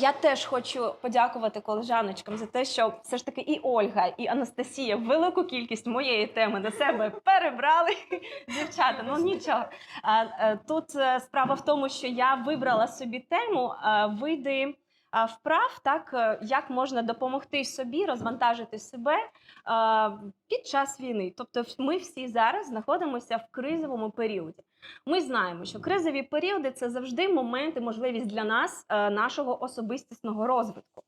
я теж хочу подякувати колежаночкам за те, що все ж таки і Ольга, і Анастасія велику кількість моєї теми на себе перебрали. Дівчата, ну нічого. А, е, Тут е, справа в тому, що я вибрала собі тему е, види вправ, так як можна допомогти собі розвантажити себе під час війни. Тобто, ми всі зараз знаходимося в кризовому періоді. Ми знаємо, що кризові періоди це завжди момент і можливість для нас е, нашого особистісного розвитку.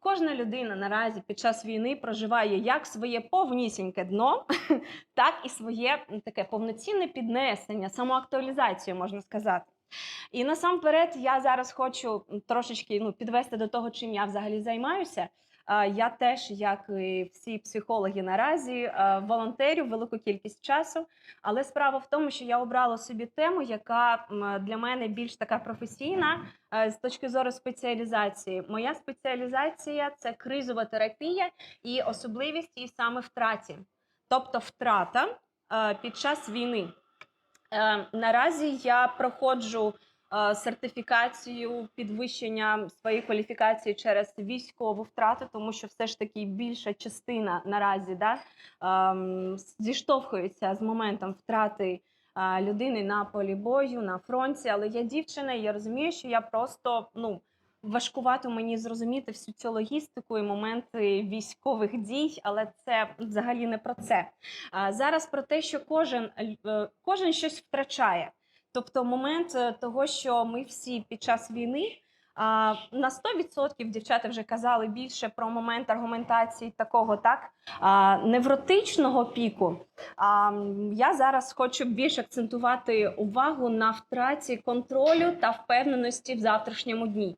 Кожна людина наразі під час війни проживає як своє повнісіньке дно, так і своє таке повноцінне піднесення, самоактуалізацію, можна сказати. І насамперед я зараз хочу трошечки ну, підвести до того, чим я взагалі займаюся. Я теж, як і всі психологи наразі, волонтерю велику кількість часу. Але справа в тому, що я обрала собі тему, яка для мене більш така професійна е, з точки зору спеціалізації. Моя спеціалізація це кризова терапія і особливість її саме втраті, тобто втрата е, під час війни. Е, Наразі я проходжу сертифікацію підвищення своєї кваліфікації через військову втрату, тому що все ж таки більша частина наразі да, ем, зіштовхується з моментом втрати е, людини на полі бою, на фронті. Але я дівчина, і я розумію, що я просто ну. Важкувато мені зрозуміти всю цю логістику і моменти військових дій, але це взагалі не про це. А зараз про те, що кожен, е, кожен щось втрачає. Тобто, момент е, того, що ми всі під час війни. А, на 100% дівчата вже казали більше про момент аргументації такого так а, невротичного піку. А, я зараз хочу більш акцентувати увагу на втраті контролю та впевненості в завтрашньому дні,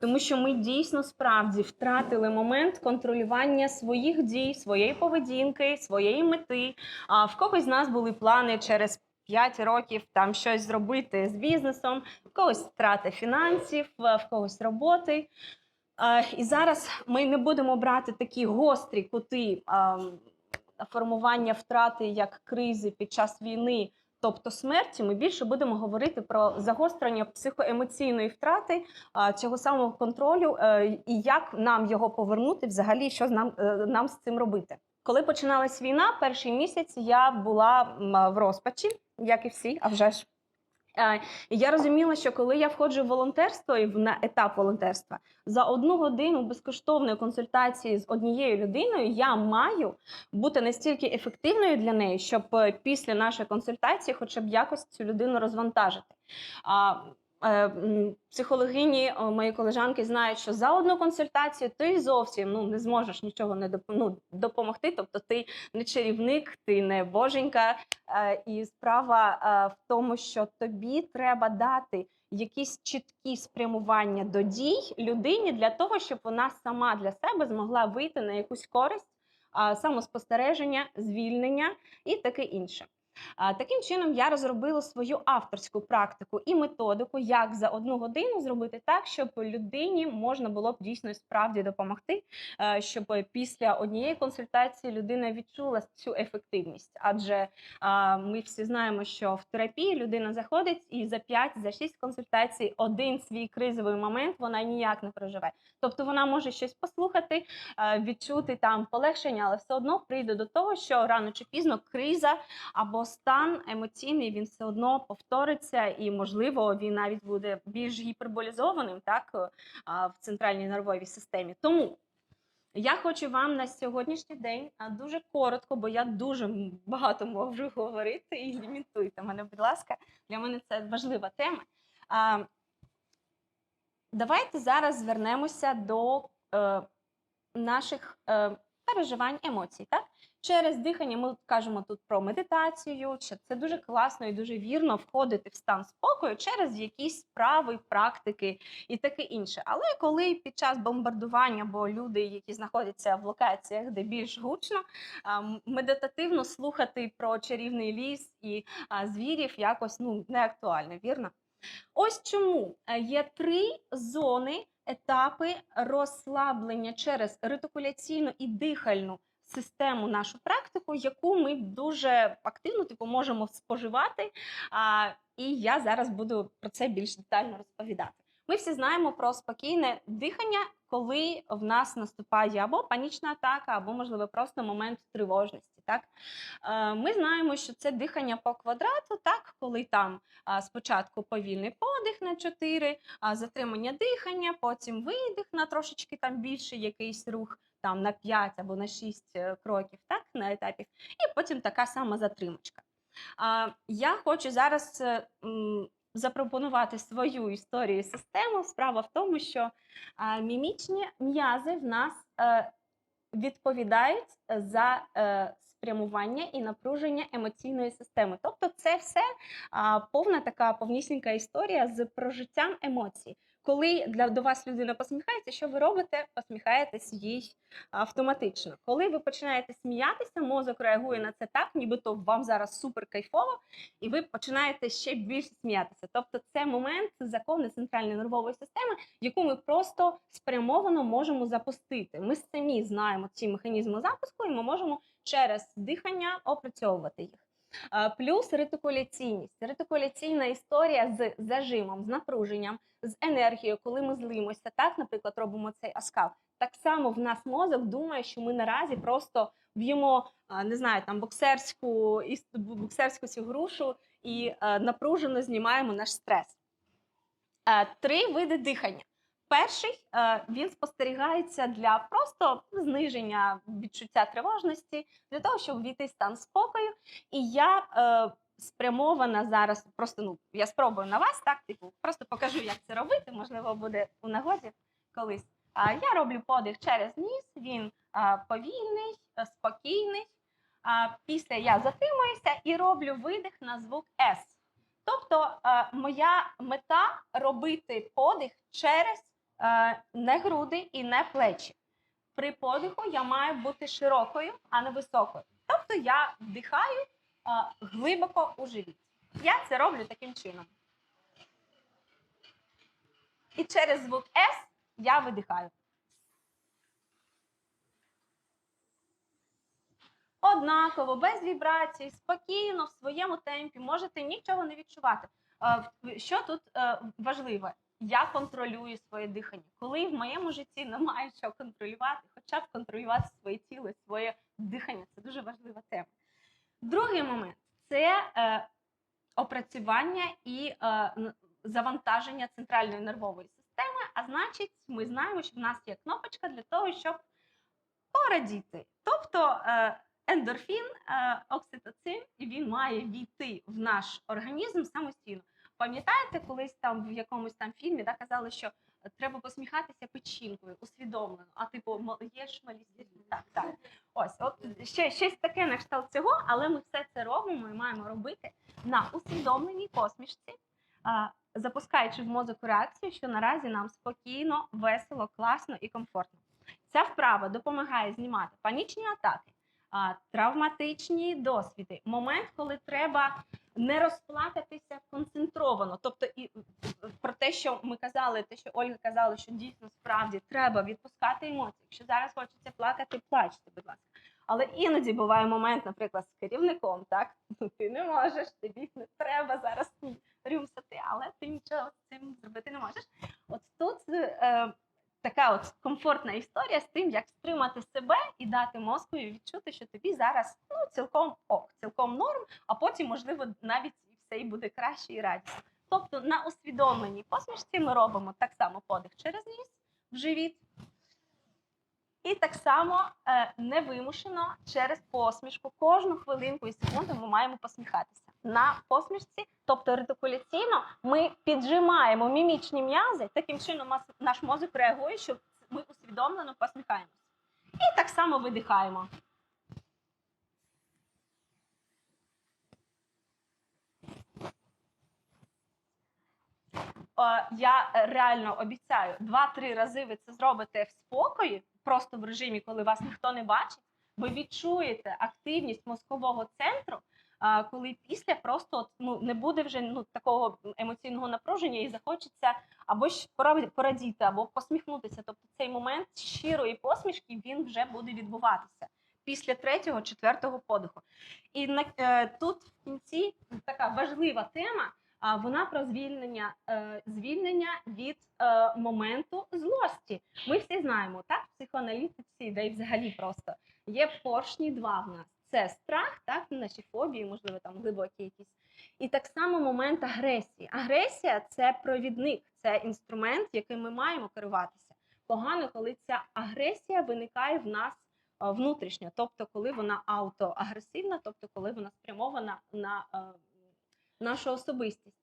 тому що ми дійсно справді втратили момент контролювання своїх дій, своєї поведінки, своєї мети. А в когось з нас були плани через 5 років там щось зробити з бізнесом, в когось втрата фінансів, в когось роботи. І зараз ми не будемо брати такі гострі кути формування втрати як кризи під час війни, тобто смерті. Ми більше будемо говорити про загострення психоемоційної втрати цього самого контролю е, і як нам його повернути, взагалі, що нам, е, нам з цим робити. Коли починалась війна, перший місяць я була в розпачі, як і всі, а вже ж. Е, я розуміла, що коли я входжу в волонтерство і на етап волонтерства, за одну годину безкоштовної консультації з однією людиною я маю бути настільки ефективною для неї, щоб е, після нашої консультації, хоча б якось цю людину розвантажити. Е, психологині мої колежанки знають, що за одну консультацію ти зовсім ну не зможеш нічого не доп- ну, допомогти. Тобто, ти не чарівник, ти не боженька. Е, І справа е, в тому, що тобі треба дати якісь чіткі спрямування до дій людині для того, щоб вона сама для себе змогла вийти на якусь користь, самоспостереження, звільнення і таке інше. Таким чином, я розробила свою авторську практику і методику, як за одну годину зробити так, щоб людині можна було б дійсно справді допомогти, е, щоб після однієї консультації людина відчула цю ефективність. Адже ми всі знаємо, що в терапії людина заходить і за 5 за 6 консультацій один свій кризовий момент вона ніяк не проживе. Тобто вона може щось послухати, е, відчути там полегшення, але все одно прийде до того, що рано чи пізно криза або стан емоційний він все одно повториться, і можливо він навіть буде більш гіперболізованим, так е, в центральній нервовій системі. Тому я хочу вам на сьогоднішній день дуже коротко, бо я дуже багато можу говорити і лімітуйте мене, будь ласка. Для мене це важлива тема. Давайте зараз звернемося до е, наших е, переживань емоцій. Так? Через дихання ми кажемо тут про медитацію, що це дуже класно і дуже вірно входити в стан спокою через якісь справи, практики і таке інше. Але коли під час бомбардування, бо люди, які знаходяться в локаціях, де більш гучно, медитативно слухати про чарівний ліс і звірів якось ну не актуально, вірно? Ось чому е, є три зони, етапи розслаблення через ретикуляційну і дихальну систему, нашу практику, яку ми дуже активно типу, можемо споживати. А, і я зараз буду про це більш детально розповідати. Ми всі знаємо про спокійне дихання, коли в нас наступає або панічна атака, або, можливо, просто момент тривожності. Так? Е, Ми знаємо, що це дихання по квадрату, так, коли там спочатку повільний подих на 4, затримання дихання, потім видих на трошечки там більший якийсь рух, там на 5 або на 6 е, кроків, так, на етапі, і потім така сама затримочка. Я хочу зараз е, запропонувати свою історію систему. Справа в тому, що мімічні м'язи в нас відповідають за спрямування і напруження емоційної системи. Тобто, це все а, повна така повнісінька історія з прожиттям емоцій. Коли для до вас людина посміхається, що ви робите? Посміхаєтесь їй автоматично. Коли ви починаєте сміятися, мозок реагує на це так, нібито вам зараз супер кайфово, і ви починаєте ще більше сміятися. Тобто, це момент закони центральної нервової системи, яку ми просто спрямовано можемо запустити. Ми самі знаємо ці механізми запуску, і ми можемо через дихання опрацьовувати їх. Плюс ретикуляційність. Ретикуляційна історія з зажимом, з напруженням, з енергією, коли ми злимося, так, наприклад, робимо цей аскал. Так само в нас мозок думає, що ми наразі просто б'ємо, не знаю, там боксерську боксерську цю грушу і е, напружено знімаємо наш стрес. Е, Три види дихання. Перший е, він спостерігається для просто зниження відчуття тривожності, для того, щоб війти в стан спокою. І я е, спрямована зараз, просто ну я спробую на вас, так типу, просто покажу, як це робити. Можливо, буде у нагоді колись. А я роблю подих через ніс. Він а, повільний, спокійний. А, після я затримуюся і роблю видих на звук С. Тобто, е, моя мета робити подих через е, не груди і не плечі. При подиху я маю бути широкою, а не високою. Тобто я вдихаю е, глибоко у живіт. Я це роблю таким чином. І через звук С я видихаю. Однаково, без вібрацій, спокійно, в своєму темпі, можете нічого не відчувати. Е, Що тут е, важливе? Я контролюю своє дихання. Коли в моєму житті немає що контролювати, хоча б контролювати своє тіло, своє дихання це дуже важлива тема. Другий момент це е, опрацювання і е, завантаження центральної нервової системи. А значить, ми знаємо, що в нас є кнопочка для того, щоб порадіти. Тобто е, ендорфін, е, окситоцин, він має війти в наш організм самостійно. Пам'ятаєте, колись там в якомусь там фільмі да, казали, що треба посміхатися печінкою, усвідомлено, а типу є ж малі. Так, так. Ось, от ще щось таке на кшталт цього, але ми все це робимо і маємо робити на усвідомленій посмішці, а, запускаючи в мозок реакцію, що наразі нам спокійно, весело, класно і комфортно. Ця вправа допомагає знімати панічні атаки, а, травматичні досвіди, момент, коли треба не розплакатися концентровано. Тобто, і е, про те, що ми казали, те, що Ольга казала, що дійсно справді треба відпускати емоції. Якщо зараз хочеться плакати, плачте, будь ласка. Але іноді буває момент, наприклад, з керівником, так ну ти не можеш, тобі не треба зараз рюмсати, але ти нічого з цим зробити не можеш. От тут е, така от комфортна історія з тим, як стримати себе і дати мозкові відчути, що тобі зараз ну цілком ок, цілком норм, а потім, можливо, навіть і все і буде краще і радісно. Тобто на усвідомленій посмішці ми робимо так само подих через ніс в живіт. І так само е, невимушено через посмішку. Кожну хвилинку і секунду ми маємо посміхатися. На посмішці, тобто ретикуляційно, ми піджимаємо мімічні м'язи. Таким чином наш мозок реагує, що ми усвідомлено посміхаємося. І так само видихаємо. Я е, реально обіцяю, два-три рази ви це зробите в спокої, просто в режимі, коли вас ніхто не бачить. Ви відчуєте активність мозкового центру, коли після просто ну, не буде вже ну, такого емоційного напруження і захочеться або ж порадіти, або посміхнутися. Тобто цей момент щирої посмішки він вже буде відбуватися після третього, четвертого подиху. І на, е, тут в кінці така важлива тема. А вона про звільнення, е, звільнення від е, моменту злості. Ми всі знаємо, так, психоаналітиці, де й взагалі просто є поршні два в нас. Це страх, так, наші фобії, можливо, там глибокі якісь. І так само момент агресії. Агресія це провідник, це інструмент, яким ми маємо керуватися. Погано, коли ця агресія виникає в нас внутрішньо, тобто коли вона автоагресивна, тобто коли вона спрямована на нашу особистість.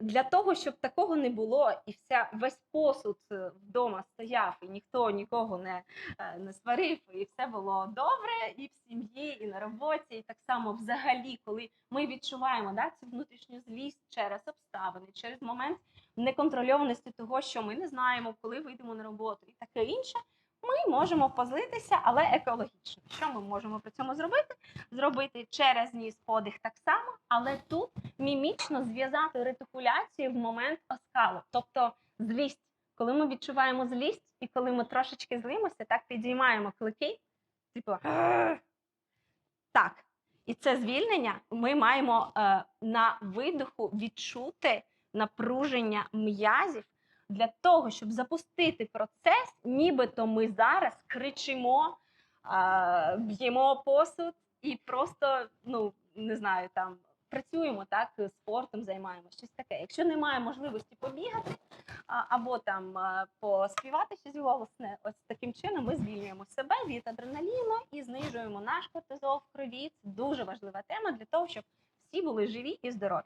Для того, щоб такого не було, і вся весь посуд е, вдома стояв, і ніхто нікого не, е, не сварив, і все було добре, і в сім'ї, і на роботі, і так само взагалі, коли ми відчуваємо да, цю внутрішню злість через обставини, через момент неконтрольованості того, що ми не знаємо, коли вийдемо на роботу, і таке інше. Ми можемо позлитися, але екологічно. Що ми можемо при цьому зробити? Зробити через ніс подих так само, але тут мімічно зв'язати ретикуляцію в момент оскалу, тобто злість. Коли ми відчуваємо злість, і коли ми трошечки злимося, так підіймаємо клики, типу так. І це звільнення ми маємо е, на видоху відчути напруження м'язів для того, щоб запустити процес, нібито ми зараз кричимо, е, б'ємо посуд і просто, ну не знаю, там працюємо так, спортом займаємося, щось таке. Якщо немає можливості побігати або там е, поспівати щось голосне, ось таким чином ми звільнюємо себе від адреналіну і знижуємо наш кортизол в крові. Це дуже важлива тема для того, щоб всі були живі і здорові.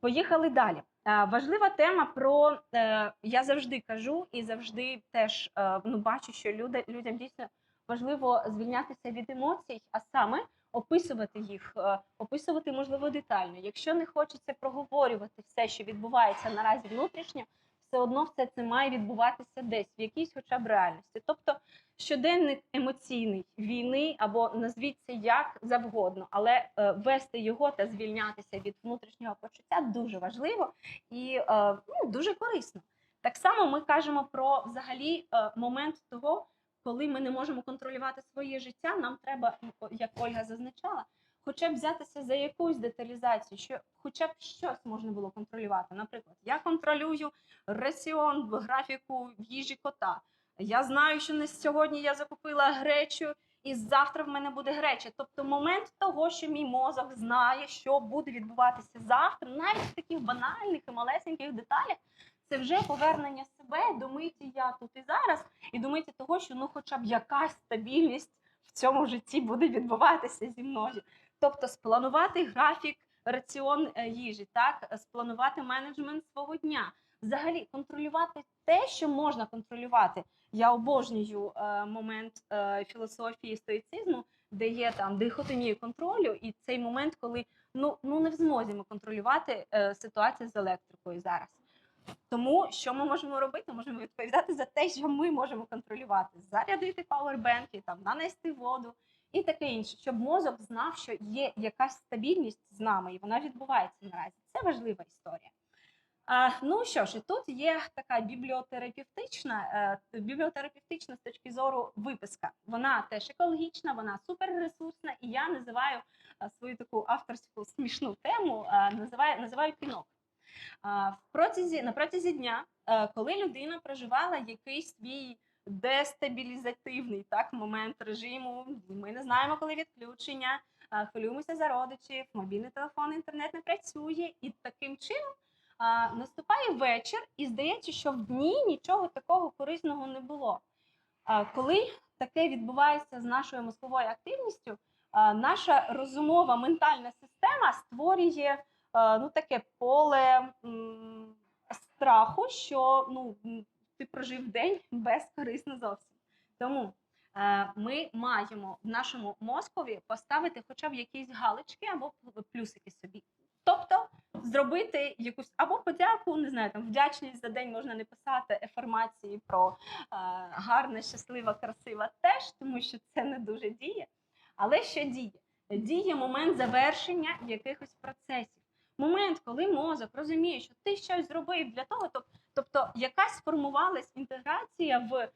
Поїхали далі. Е, Важлива тема про е, я завжди кажу і завжди теж е, ну, бачу, що люди, людям дійсно важливо звільнятися від емоцій, а саме описувати їх, е, описувати можливо детально. Якщо не хочеться проговорювати все, що відбувається наразі внутрішньо, все одно все це має відбуватися десь в якійсь, хоча б реальності. Тобто щоденник емоційний війни або назвіть це як завгодно, але е, вести його та звільнятися від внутрішнього почуття дуже важливо і е, ну, дуже корисно. Так само ми кажемо про взагалі е, момент того, коли ми не можемо контролювати своє життя. Нам треба, як Ольга зазначала, хоча б взятися за якусь деталізацію, що хоча б щось можна було контролювати. Наприклад, я контролюю раціон в графіку їжі кота. Я знаю, що на сьогодні я закупила гречу, і завтра в мене буде греча. Тобто, момент того, що мій мозок знає, що буде відбуватися завтра, навіть в таких банальних і малесеньких деталях, це вже повернення себе до миті я тут і зараз, і до миті того, що ну, хоча б якась стабільність в цьому житті буде відбуватися зі мною. Тобто, спланувати графік раціон е, їжі, так спланувати менеджмент свого дня. Взагалі контролювати те, що можна контролювати. Я обожнюю е, момент е, філософії стоїцизму, де є там дихотомія контролю, і цей момент, коли ну, ну не в змозі ми контролювати е, ситуацію з електрикою зараз. Тому що ми можемо робити? Можемо відповідати за те, що ми можемо контролювати, зарядити пауербенки, там нанести воду і таке інше, щоб мозок знав, що є якась стабільність з нами, і вона відбувається наразі. Це важлива історія. А, ну що ж, і тут є така бібліотерапевтична, е, бібліотерапевтична з точки зору виписка. Вона теж екологічна, вона суперресурсна, і я називаю е, свою таку авторську смішну тему, е, називаю, називаю пінок. В протязі, на протязі дня, е, коли людина проживала якийсь свій дестабілізативний так, момент режиму, ми не знаємо, коли відключення, хвилюємося за родичів, мобільний телефон, інтернет не працює, і таким чином наступає вечір, і здається, що в дні нічого такого корисного не було. Коли таке відбувається з нашою мозковою активністю, наша розумова ментальна система створює ну, таке поле страху, що ну, ти прожив день безкорисно зовсім. Тому е, ми маємо в нашому мозкові поставити хоча б якісь галочки або плюсики собі. Тобто зробити якусь або подяку, не знаю, там вдячність за день можна не писати ефірмації про е, гарна, щаслива, красива теж, тому що це не дуже діє. Але що діє? Діє момент завершення якихось процесів. Момент, коли мозок розуміє, що ти щось зробив для того, тоб- тобто якась сформувалась інтеграція в е,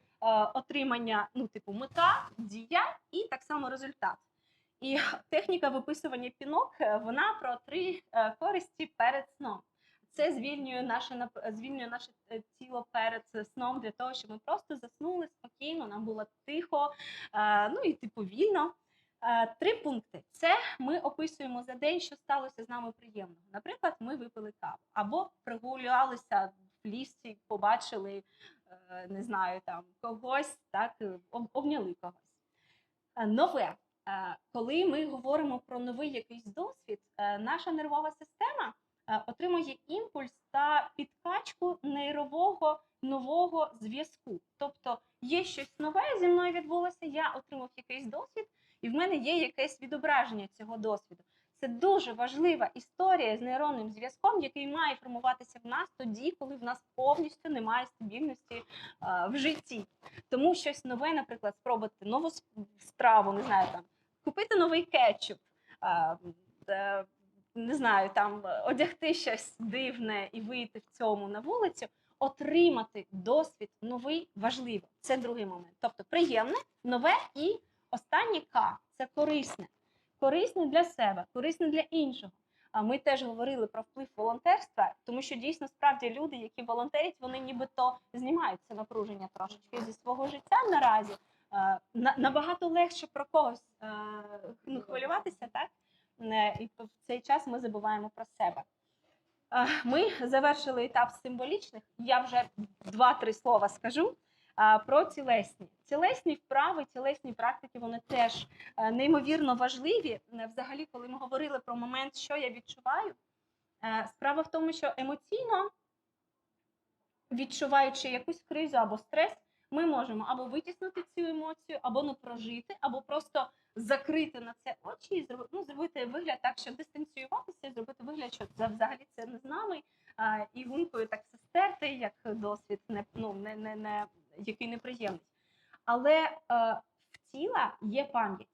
отримання, ну, типу, мета, дія і так само результат. І техніка виписування пінок е, вона про три е, користі перед сном. Це звільнює наше звільнює наше е, тіло перед сном для того, щоб ми просто заснули спокійно, нам було тихо, е, ну і типу вільно. Е, Три пункти: це ми описуємо за день, що сталося з нами приємного. Наприклад, ми випили каву або прогулялися в лісі, побачили, е, не знаю, там когось, так е, обняли когось. Нове. Коли ми говоримо про новий якийсь досвід, наша нервова система отримує імпульс та підкачку нейрового нового зв'язку. Тобто є щось нове зі мною відбулося, я отримав якийсь досвід, і в мене є якесь відображення цього досвіду. Це дуже важлива історія з нейронним зв'язком, який має формуватися в нас тоді, коли в нас повністю немає стабільності е, в житті. Тому щось нове, наприклад, спробувати нову с- страву, не знаю, там купити новий кетчуп, е, е, не знаю, там одягти щось дивне і вийти в цьому на вулицю, отримати досвід новий важливо. Це другий момент. Тобто приємне, нове і останнє К це корисне. Корисне для себе, корисне для іншого. А ми теж говорили про вплив волонтерства, тому що дійсно справді люди, які волонтерять, вони нібито знімають це напруження трошечки зі свого життя наразі. Набагато легше про когось ну, хвилюватися, так? І в цей час ми забуваємо про себе. Ми завершили етап символічних. Я вже два-три слова скажу про тілесні. Тілесні вправи, тілесні практики вони теж е, неймовірно важливі. Е, Взагалі, коли ми говорили про момент, що я відчуваю, е, справа в тому, що емоційно відчуваючи якусь кризу або стрес, ми можемо або витіснути цю емоцію, або не прожити, або просто закрити на це очі і ну, зробити вигляд так, що дистанціюватися, зробити вигляд, що взагалі це не з нами, і гункою так все стерти, як досвід, не, ну, не, не, не, який неприємний. Але е, в тіла є пам'ять.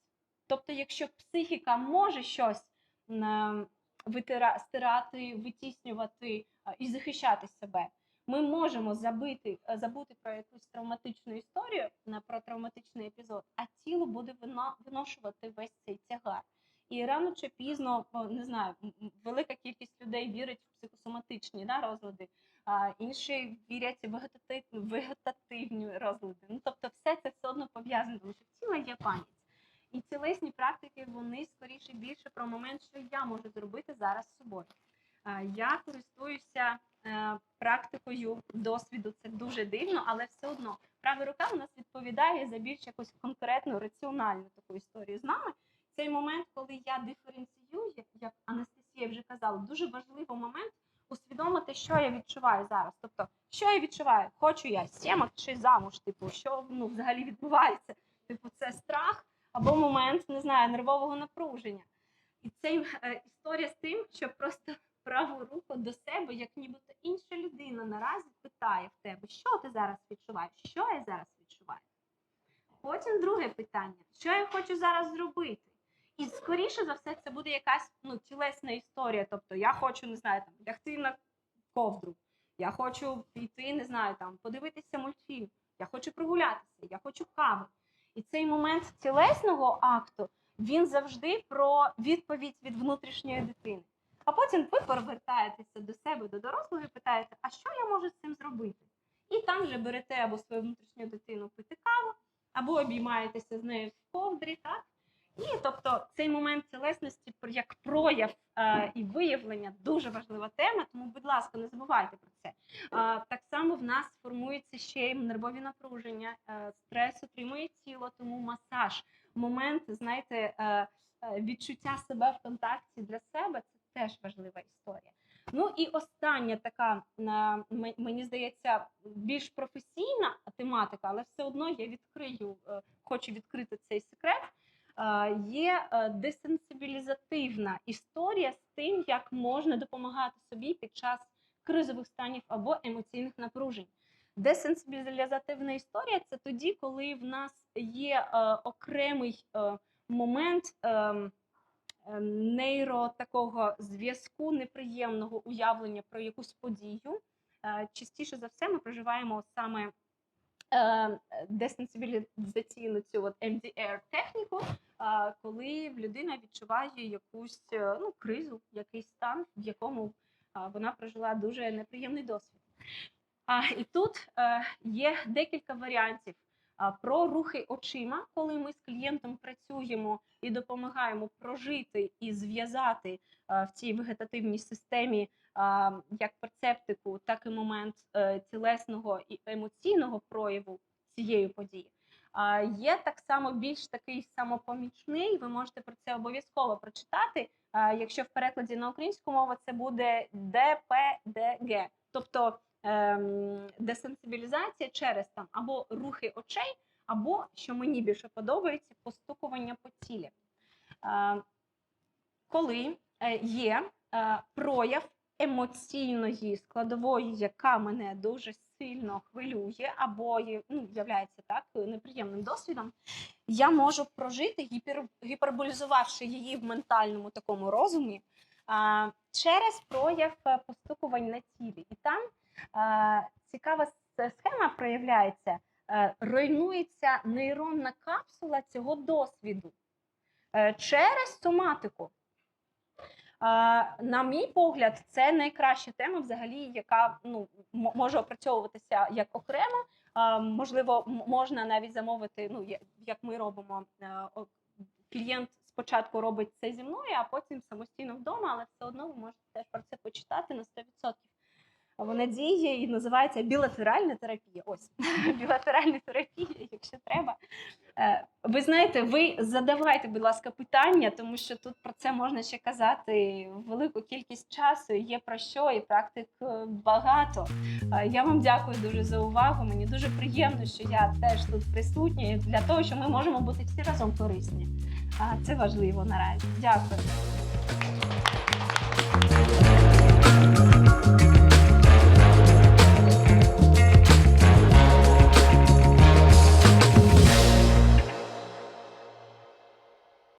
Тобто, якщо психіка може щось е, витира, стирати, витіснювати е, і захищати себе, ми можемо забити, е, забути про якусь травматичну історію, е, про травматичний епізод, а тіло буде вино- виношувати весь цей тягар. І рано чи пізно, не знаю, велика кількість людей вірить в психосоматичні да, розлади, а інші вірять вегетатив, вегетативні розлади. Ну, тобто, все це все одно пов'язано, тому що в є пам'ять. І тілесні практики вони скоріше більше про момент, що я можу зробити зараз з собою. Я користуюся е, практикою досвіду. Це дуже дивно, але все одно права рука у нас відповідає за більш якусь конкретну раціональну таку історію з нами. Цей момент, коли я диференціюю, як Анастасія вже казала, дуже важливий момент усвідомити, що я відчуваю зараз. Тобто, що я відчуваю? Хочу я сімок чи замуж? Типу, що ну взагалі відбувається? Типу, це страх або момент, не знаю, нервового напруження. І це е, історія з тим, що просто праву руку до себе, як нібито інша людина наразі питає в тебе, що ти зараз відчуваєш, що я зараз відчуваю. Потім друге питання: що я хочу зараз зробити? І скоріше за все, це буде якась ну, тілесна історія. Тобто я хочу, не знаю, там лягти на ковдру, я хочу піти, не знаю, там подивитися мультфільм, я хочу прогулятися, я хочу кави. І цей момент тілесного акту він завжди про відповідь від внутрішньої дитини. А потім ви повертаєтеся до себе, до дорослого і питаєте, а що я можу з цим зробити? І там вже берете або свою внутрішню дитину пити каву, або обіймаєтеся з нею в ковдрі, так? І тобто цей момент тілесності про- як прояв е, і виявлення дуже важлива тема. Тому, будь ласка, не забувайте про це. Е, так само в нас формується ще й нервові напруження, е, стрес отримує тіло, тому масаж, момент, знаєте, е, е, відчуття себе в контакті для себе це теж важлива історія. Ну і остання така, мені здається, більш професійна тематика, але все одно я відкрию, е, хочу відкрити цей секрет. Е, Є е, десенсибілізативна історія з тим, як можна допомагати собі під час кризових станів або емоційних напружень. Десенсибілізативна історія це тоді, коли в нас є е, окремий момент ем, нейро такого зв'язку неприємного уявлення про якусь подію. Частіше за все ми проживаємо саме десенсибілізаційну цю от MDR техніку, е, коли людина відчуває якусь е, ну, кризу, якийсь стан, в якому е, вона прожила дуже неприємний досвід. А, і тут е, є декілька варіантів про рухи очима, коли ми з клієнтом працюємо і допомагаємо прожити і зв'язати в цій вегетативній системі як перцептику, так і момент е, тілесного і емоційного прояву цієї події. А, є так само більш такий самопомічний. Ви можете про це обов'язково прочитати. Якщо в перекладі на українську мову це буде ДПДГ, тобто ем, десенсибілізація через там або рухи очей, або що мені більше подобається, постукування по тілі. Е, коли е, є е, прояв емоційної складової, яка мене дуже сильно хвилює, або ну, являється так неприємним досвідом, я можу прожити, гіпер, гіперболізувавши її в ментальному такому розумі, а, через прояв е, постукувань на тілі. І там е, цікава схема проявляється, е, руйнується нейронна капсула цього досвіду е, через соматику. Е, На мій погляд, це найкраща тема, взагалі, яка ну, може опрацьовуватися як окремо. Е, Можливо, можна навіть замовити, ну, як ми робимо. е, Клієнт спочатку робить це зі мною, а потім самостійно вдома, але все одно ви можете теж про це почитати на 100%. Вона діє і називається білатеральна терапія. Ось білатеральна терапія, якщо треба. Е, Ви знаєте, ви задавайте, будь ласка, питання, тому що тут про це можна ще казати велику кількість часу. Є про що, і практик е, багато. Е, Я вам дякую дуже за увагу. Мені дуже приємно, що я теж тут присутня для того, що ми можемо бути всі разом корисні. Це важливо наразі. Дякую.